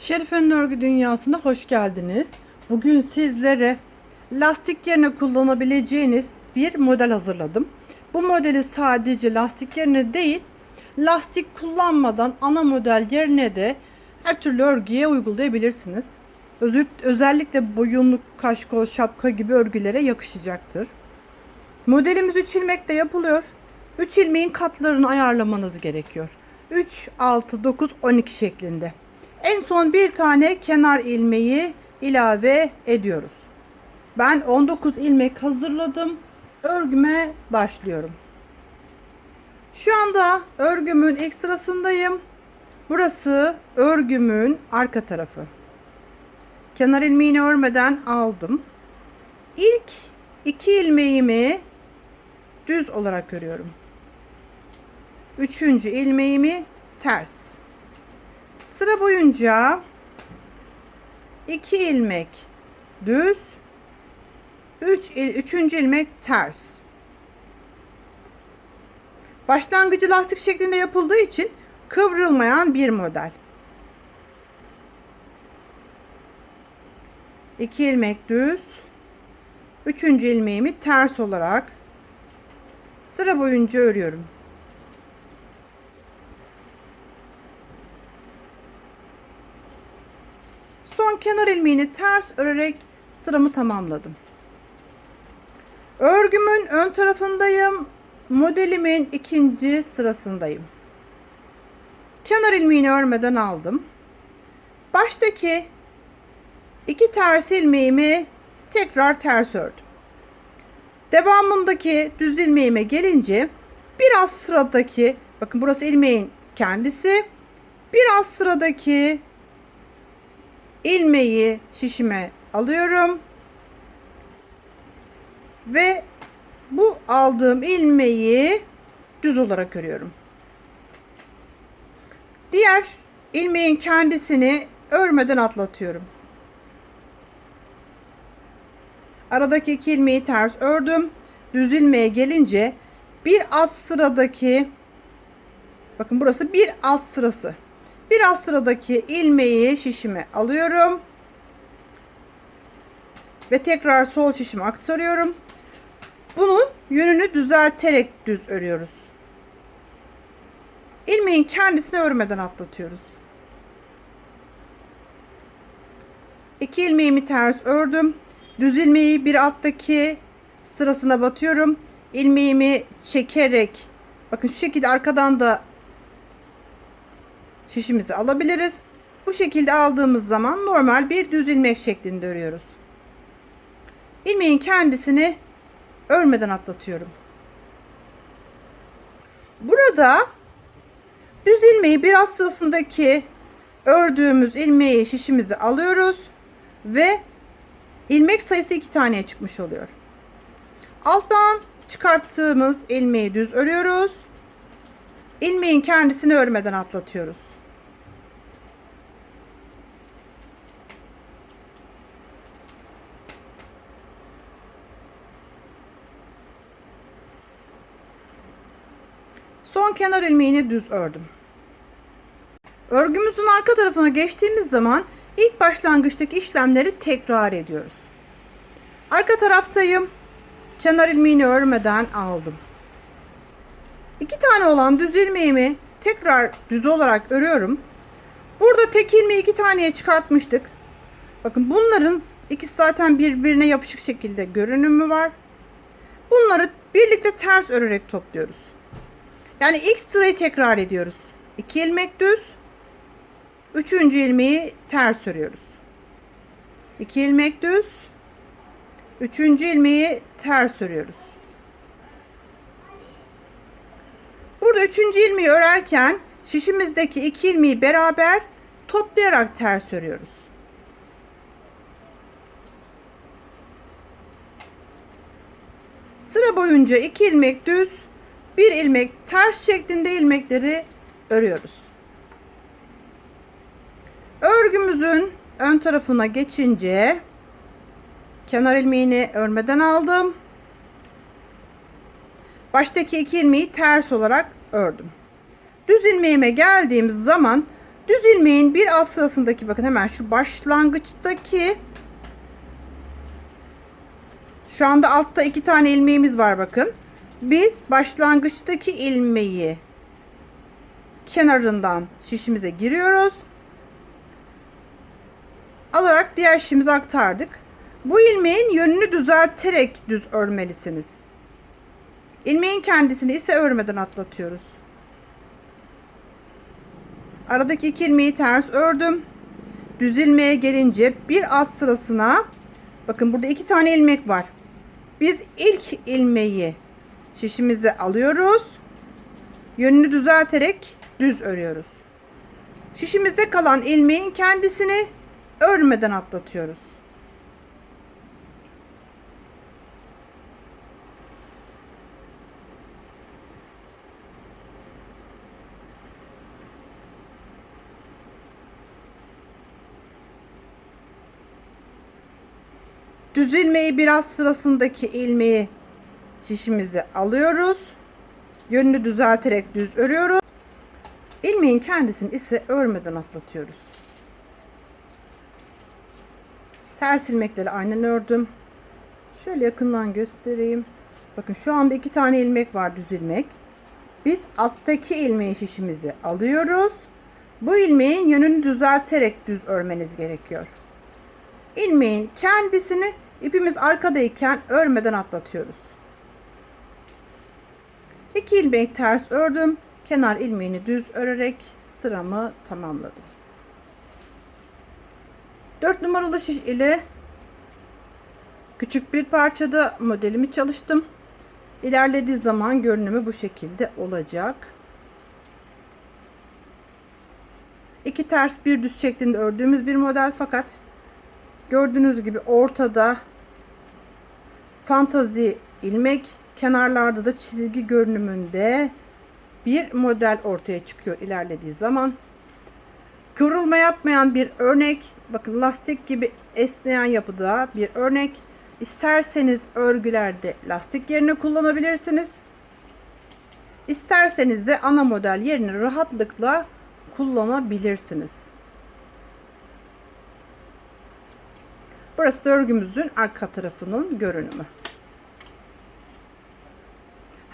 Şerife'nin örgü dünyasına hoş geldiniz. Bugün sizlere lastik yerine kullanabileceğiniz bir model hazırladım. Bu modeli sadece lastik yerine değil, lastik kullanmadan ana model yerine de her türlü örgüye uygulayabilirsiniz. Özellikle boyunluk, kaşkol, şapka gibi örgülere yakışacaktır. Modelimiz 3 ilmekle yapılıyor. 3 ilmeğin katlarını ayarlamanız gerekiyor. 3, 6, 9, 12 şeklinde. En son bir tane kenar ilmeği ilave ediyoruz. Ben 19 ilmek hazırladım. Örgüme başlıyorum. Şu anda örgümün ilk sırasındayım. Burası örgümün arka tarafı. Kenar ilmeğini örmeden aldım. İlk iki ilmeğimi düz olarak örüyorum. Üçüncü ilmeğimi ters. Sıra boyunca iki ilmek düz, üç, il- üçüncü ilmek ters. Başlangıcı lastik şeklinde yapıldığı için kıvrılmayan bir model. İki ilmek düz, üçüncü ilmeğimi ters olarak sıra boyunca örüyorum. Son kenar ilmeğini ters örerek sıramı tamamladım. Örgümün ön tarafındayım. Modelimin ikinci sırasındayım. Kenar ilmeğini örmeden aldım. Baştaki iki ters ilmeğimi tekrar ters ördüm. Devamındaki düz ilmeğime gelince biraz sıradaki bakın burası ilmeğin kendisi biraz sıradaki ilmeği şişime alıyorum ve bu aldığım ilmeği düz olarak örüyorum. Diğer ilmeğin kendisini örmeden atlatıyorum. Aradaki iki ilmeği ters ördüm. Düz ilmeğe gelince bir alt sıradaki bakın burası bir alt sırası. Bir alt sıradaki ilmeği şişime alıyorum. Ve tekrar sol şişime aktarıyorum. Bunu yönünü düzelterek düz örüyoruz. İlmeğin kendisini örmeden atlatıyoruz. İki ilmeğimi ters ördüm. Düz ilmeği bir alttaki sırasına batıyorum. İlmeğimi çekerek bakın şu şekilde arkadan da şişimizi alabiliriz. Bu şekilde aldığımız zaman normal bir düz ilmek şeklinde örüyoruz. İlmeğin kendisini örmeden atlatıyorum. Burada düz ilmeği bir alt sırasındaki ördüğümüz ilmeği şişimizi alıyoruz ve ilmek sayısı iki taneye çıkmış oluyor. Alttan çıkarttığımız ilmeği düz örüyoruz. İlmeğin kendisini örmeden atlatıyoruz. Son kenar ilmeğini düz ördüm. Örgümüzün arka tarafına geçtiğimiz zaman ilk başlangıçtaki işlemleri tekrar ediyoruz. Arka taraftayım. Kenar ilmeğini örmeden aldım. İki tane olan düz ilmeğimi tekrar düz olarak örüyorum. Burada tek ilmeği iki taneye çıkartmıştık. Bakın bunların ikisi zaten birbirine yapışık şekilde görünümü var. Bunları birlikte ters örerek topluyoruz. Yani ilk sırayı tekrar ediyoruz. 2 ilmek düz. Üçüncü ilmeği ters örüyoruz. 2 ilmek düz. Üçüncü ilmeği ters örüyoruz. Burada üçüncü ilmeği örerken şişimizdeki iki ilmeği beraber toplayarak ters örüyoruz. Sıra boyunca iki ilmek düz, bir ilmek ters şeklinde ilmekleri örüyoruz. Örgümüzün ön tarafına geçince kenar ilmeğini örmeden aldım. Baştaki iki ilmeği ters olarak ördüm. Düz ilmeğime geldiğimiz zaman Düz ilmeğin bir alt sırasındaki bakın hemen şu başlangıçtaki şu anda altta iki tane ilmeğimiz var bakın. Biz başlangıçtaki ilmeği kenarından şişimize giriyoruz. Alarak diğer şişimize aktardık. Bu ilmeğin yönünü düzelterek düz örmelisiniz. İlmeğin kendisini ise örmeden atlatıyoruz. Aradaki iki ilmeği ters ördüm. Düz ilmeğe gelince bir alt sırasına bakın burada iki tane ilmek var. Biz ilk ilmeği şişimize alıyoruz. Yönünü düzelterek düz örüyoruz. Şişimizde kalan ilmeğin kendisini örmeden atlatıyoruz. Düz ilmeği biraz sırasındaki ilmeği şişimize alıyoruz. Yönünü düzelterek düz örüyoruz. İlmeğin kendisini ise örmeden atlatıyoruz. Ters ilmekleri aynen ördüm. Şöyle yakından göstereyim. Bakın şu anda iki tane ilmek var düz ilmek. Biz alttaki ilmeği şişimizi alıyoruz. Bu ilmeğin yönünü düzelterek düz örmeniz gerekiyor. İlmeğin kendisini ipimiz arkadayken örmeden atlatıyoruz. İki ilmek ters ördüm. Kenar ilmeğini düz örerek sıramı tamamladım. 4 numaralı şiş ile küçük bir parçada modelimi çalıştım. İlerlediği zaman görünümü bu şekilde olacak. İki ters bir düz şeklinde ördüğümüz bir model fakat gördüğünüz gibi ortada fantazi ilmek kenarlarda da çizgi görünümünde bir model ortaya çıkıyor ilerlediği zaman. Kıvrılma yapmayan bir örnek. Bakın lastik gibi esneyen yapıda bir örnek. İsterseniz örgülerde lastik yerine kullanabilirsiniz. İsterseniz de ana model yerine rahatlıkla kullanabilirsiniz. Burası da örgümüzün arka tarafının görünümü.